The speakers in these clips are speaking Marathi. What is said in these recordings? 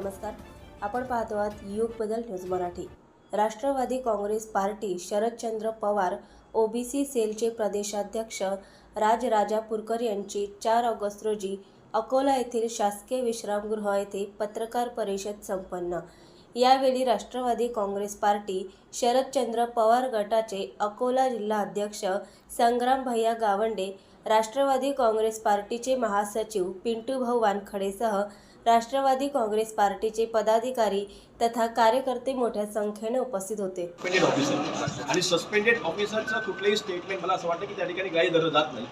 नमस्कार. आपण पाहतो आहात Yug Badal news Marathi. Rashtravadi Congress party Sharadchandra Pawar OBC सेलचे प्रदेशाध्यक्ष राजराजापूरकर यांची चार ऑगस्ट रोजी अकोला येथील शासकीय विश्रामगृह येथे पत्रकार परिषद संपन्न. यावेळी राष्ट्रवादी काँग्रेस पार्टी शरदचंद्र पवार गटाचे अकोला जिल्हा अध्यक्ष संग्राम भैया गावंडे राष्ट्रवादी काँग्रेस पार्टीचे महासचिव पिंटूभाऊ वानखडेसह राष्ट्रवादी काँग्रेस पार्टीचे पदाधिकारी तथा कार्यकर्ते मोठ्या संख्येने उपस्थित होते. सस्पेंडेड ऑफिसर आणि सस्पेंडेड ऑफिसरचं कुठलंही स्टेटमेंट मला असं वाटतं की त्या ठिकाणी गाडी धरलं जात नाही.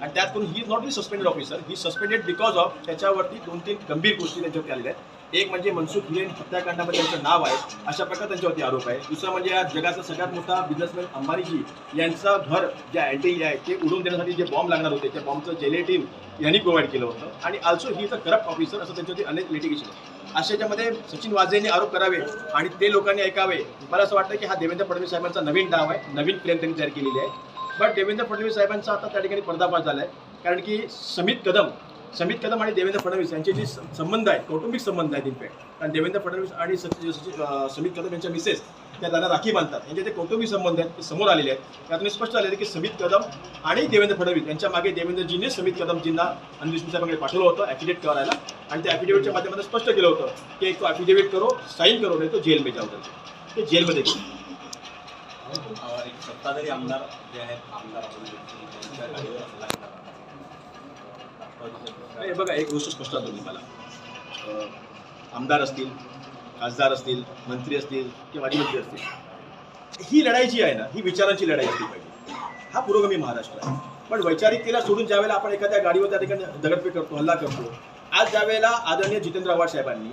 आणि त्यात करून he is not be suspended officer he suspended because of त्याच्यावरती दोन तीन गंभीर गोष्टी त्यांच्यावर आलेल्या आहेत. एक म्हणजे मनसुख हिरेन हत्याकांडामध्ये त्यांचं नाव आहे अशा प्रकारे त्यांच्यावरती आरोप आहे. दुसरा म्हणजे या जगाचा सगळ्यात मोठा बिझनेसमॅन अंबानीजी यांचं घर जे अँटी आहे ते उडवून देण्यासाठी जे बॉम्ब लागणार होते त्या बॉम्बचं जेलेटिन यांनी प्रोव्हाइड केलं होतं. आणि also he is a corrupt officer असं त्यांच्यावरती अनेक लिटिगेशन अशा याच्यामध्ये सचिन वाझेंनी आरोप करावे आणि ते लोकांनी ऐकावे. मला असं वाटतं की हा देवेंद्र फडणवीस साहेबांचा नवीन डाव आहे नवीन प्लेन त्यांनी तयार केलेली आहे. बट देवेंद्र फडणवीस साहेबांचा आता त्या ठिकाणी पर्दाफाश झाला आहे कारण की समित कदम समित कदम आणि देवेंद्र फडणवीस यांचे जे संबंध आहेत कौटुंबिक संबंध आहेत इनफॅक्ट कारण देवेंद्र फडणवीस आणि समित कदम यांच्या मिसेस त्या त्यांना राखी बांधतात. यांचे ते कौटुंबिक संबंध आहेत ते समोर आलेले आहेत. त्यातून स्पष्ट झालेलं की समित कदम आणि देवेंद्र फडणवीस यांच्या मागे देवेंद्रजीने समित कदमजींना अनिल साहेबांकडे पाठवलं होतं ॲफिडेविट करायला. आणि त्या ॲफिडेविटच्या माध्यमातून स्पष्ट केलं होतं की एक तो ॲफिडेविट करो साईन करो नाही तो जेल में जाऊ ते जेलमध्ये गेले. सत्ताधारी आमदार जे आहेत आमदार अतुल बेनके, त्यांच्या गाडीवर हल्ला करण्यात आला. राष्ट्रवादीचे हे बघा एक गोष्ट स्पष्ट आहे मला. आमदार असतील खासदार असतील मंत्री असतील किंवा माजी मंत्री असतील ही लढाई जी आहे ना ही विचारांची लढाई असली पाहिजे. हा पुरोगामी महाराष्ट्र आहे. पण वैचारिकतेला सोडून ज्यावेळेला आपण एखाद्या गाडीवर त्या ठिकाणी दगडफेक करतो हल्ला करतो आज ज्यावेळेला आदरणीय जितेंद्र आव्हाड साहेबांनी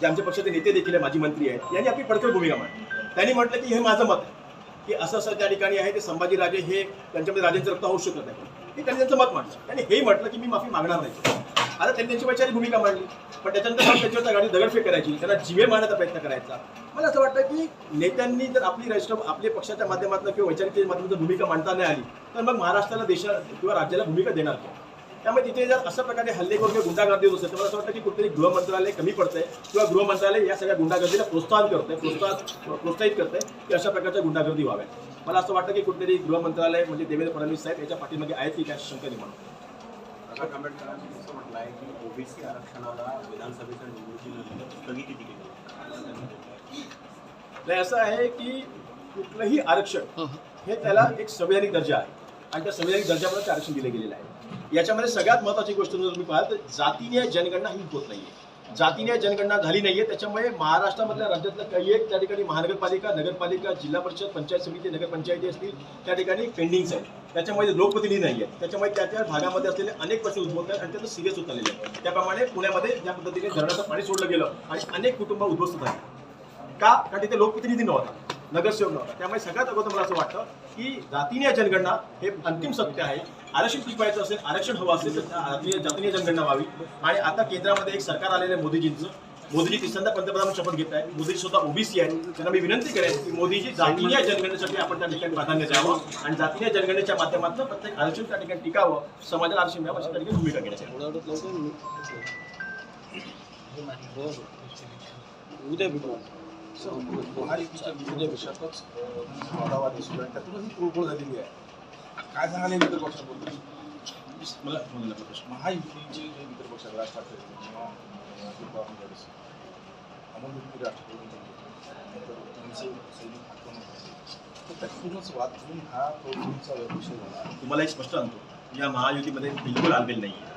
जे आमच्या पक्षाचे नेते देखील आहे माजी मंत्री आहेत यांनी आपली पडकळ भूमिका मांडली. त्यांनी म्हटलं की हे माझं मत आहे. की असं असं त्या ठिकाणी आहे ते संभाजीराजे हे त्यांच्यामध्ये राजेंचं रक्त होऊ शकत नाही. हे त्यांनी त्यांचं मत मांडलं. त्यांनी हेही म्हटलं की मी माफी मागणार नाही. आता त्यांनी त्यांची वैचारिक भूमिका मांडली. पण त्याच्यानंतर मग गाडी दगडफेक करायची त्यांना जिवे मारण्याचा प्रयत्न करायचा. मला असं वाटतं की नेत्यांनी जर आपली राष्ट्र आपल्या पक्षाच्या माध्यमातून किंवा वैचारिकतेच्या माध्यमातून भूमिका मांडता नाही आली तर मग महाराष्ट्राला देशा किंवा राज्याला भूमिका देणार त्यामुळे तिथे जर अशा प्रकारे हल्ले करून किंवा गुंडागर्दी होत असेल तर मला असं वाटतं की कुठेतरी गृह मंत्रालय कमी पडतंय किंवा गृह मंत्रालय या सगळ्या गुंडागर्दीला प्रोत्साहन करतंय प्रोत्साहन प्रोत्साहित करतंय की अशा प्रकारच्या गुंडागर्दी व्हाव्या मला असं वाटतं की कुठेतरी गृह मंत्रालय म्हणजे देवेंद्र फडणवीस साहेब याच्या पाठीमागे आहेत की काय शंका निर्माण. प्रकाश आंबेडकरांनी असं म्हटलं आहे की ओबीसी आरक्षणाला विधानसभेच्या निवडणुकीनंतर स्थगिती दिली गेली. नाही असं आहे की कुठलंही आरक्षण हे त्याला एक संवैधानिक दर्जा आहे. आणि त्या संवैधानिक दर्जामध्ये आरक्षण दिलं गेलेलं आहे. याच्यामध्ये सगळ्यात महत्त्वाची गोष्ट जर तुम्ही पाहाल तर जातीय जनगणना ही होत नाहीये. जातीय जनगणना झाली नाहीये. त्याच्यामुळे महाराष्ट्रामधल्या राज्यातल्या काही एक त्या ठिकाणी महानगरपालिका नगरपालिका जिल्हा परिषद पंचायत समिती नगरपंचायती असतील त्या ठिकाणी पेंडिंग्स आहेत. त्याच्यामध्ये लोकप्रतिनिधी नाही आहेत त्याच्यामुळे त्या त्या भागामध्ये असलेले अनेक प्रश्न उद्भवत आहेत आणि त्याचं सिरियस होत आलेले आहेत त्याप्रमाणे पुण्यामध्ये ज्या पद्धतीने धरणाचं पाणी सोडलं गेलं आणि अनेक कुटुंब उद्ध्वस्त झाले. का? कारण तिथे लोकप्रतिनिधी नव्हता. नगरसेवक नव्हता. त्यामुळे सगळ्यात अगोदर मला असं वाटतं की जातीय जनगणना हे अंतिम सत्य आहे. आरक्षण टिकवायचं असेल? आरक्षण हवं असेल तर जातीय जनगणना व्हावी. आणि आता केंद्रामध्ये एक सरकार आलेलं आहे मोदीजींचं. मोदीजी तिसऱ्यांदा पंतप्रधान शपथ घेत आहेत. मोदीजी स्वतः ओबीसी आहेत. त्यांना मी विनंती करेन की मोदीजी जातीय जनगणनेसाठी आपण त्या ठिकाणी प्राधान्य द्यावं आणि जातीय जनगणनेच्या माध्यमातून प्रत्येक आरक्षण त्या ठिकाणी टिकावं. समाजाला आरक्षण द्यावं अशा त्या ठिकाणी भूमिका घेण्याची आहे. महायुतीच्या विषयातच वादावा दिसतो आणि त्यातूनच ही कुळकुळ झालेली आहे काय झालं मित्र पक्षाबद्दल मला मला प्रश्न महायुतीचे जे मित्र पक्ष राज ठाकरे असतील किंवा अमोल राष्ट्रपती त्यांचे सैनिक आक्रमण तर त्यातूनच वाद घेऊन हा प्रवृत्तीचा विषय झाला तुम्हाला एक स्पष्ट सांगतो या महायुतीमध्ये बिलकुल आलबेल नाही आहे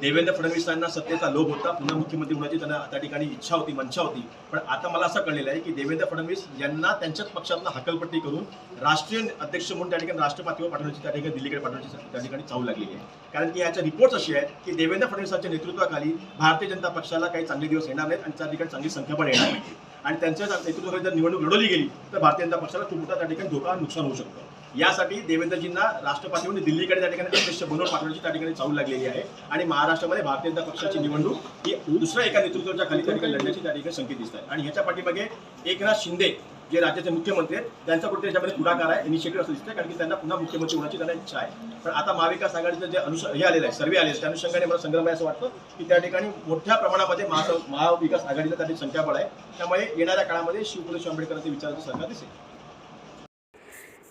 देवेंद्र फडणवीसांना सत्तेचा लोभ होता. पुन्हा मुख्यमंत्री होण्याची त्यांना त्या ठिकाणी इच्छा होती मंशा होती. पण आता मला असं कळलेलं आहे की देवेंद्र फडणवीस यांना त्यांच्याच पक्षातनं हकलपट्टी करून राष्ट्रीय अध्यक्ष म्हणून त्या ठिकाणी राष्ट्रपतीवर पाठवण्याची त्या ठिकाणी दिल्लीकडे पाठवण्याची त्या ठिकाणी चालू लागलेली आहे. कारण की याच्या रिपोर्ट्स अशी आहेत की देवेंद्र फडणवीसांच्या नेतृत्वाखाली भारतीय जनता पक्षाला काही चांगले दिवस येणार नाहीत आणि त्या ठिकाणी चांगली संख्या पण येणार नाही आणि त्यांच्या नेतृत्वाखाली जर निवडणूक लढवली गेली तर भारतीय जनता पक्षाला खूप मोठा त्या ठिकाणी धोका नुकसान होऊ शकतं. यासाठी देवेंद्रजींना राष्ट्रपतीवर दिल्लीकडे त्या ठिकाणी अध्यक्ष बनवून पाठवण्याची त्या ठिकाणी चालू लागलेली आहे. आणि महाराष्ट्रामध्ये भारतीय जनता पक्षाची निवडणूक ही दुसऱ्या एका नेतृत्वाच्या खाली त्या ठिकाणी लढण्याची त्या ठिकाणी संकेत दिसत आहे. आणि ह्याच्या पाठीमागे एकनाथ शिंदे जे राज्याचे मुख्यमंत्री आहेत त्यांचा कुठे त्याच्यामध्ये पुढाकार आहे इनिशिएटिव्ह असं दिसतंय कारण की त्यांना पुन्हा मुख्यमंत्री होण्याची त्यांना इच्छा आहे. पण आता महाविकास आघाडीचं जे अनुष हे आलेलं आहे सर्वे आले त्या अनुषंगाने मला संग्रह आहे असं वाटतं की त्या ठिकाणी मोठ्या प्रमाणामध्ये महा महाविकास आघाडीचं त्याची संख्याबळ आहे. त्यामुळे येणाऱ्या काळामध्ये शिवपुलेश आंबेडकरांचे विचाराचं सरकार दिसेल.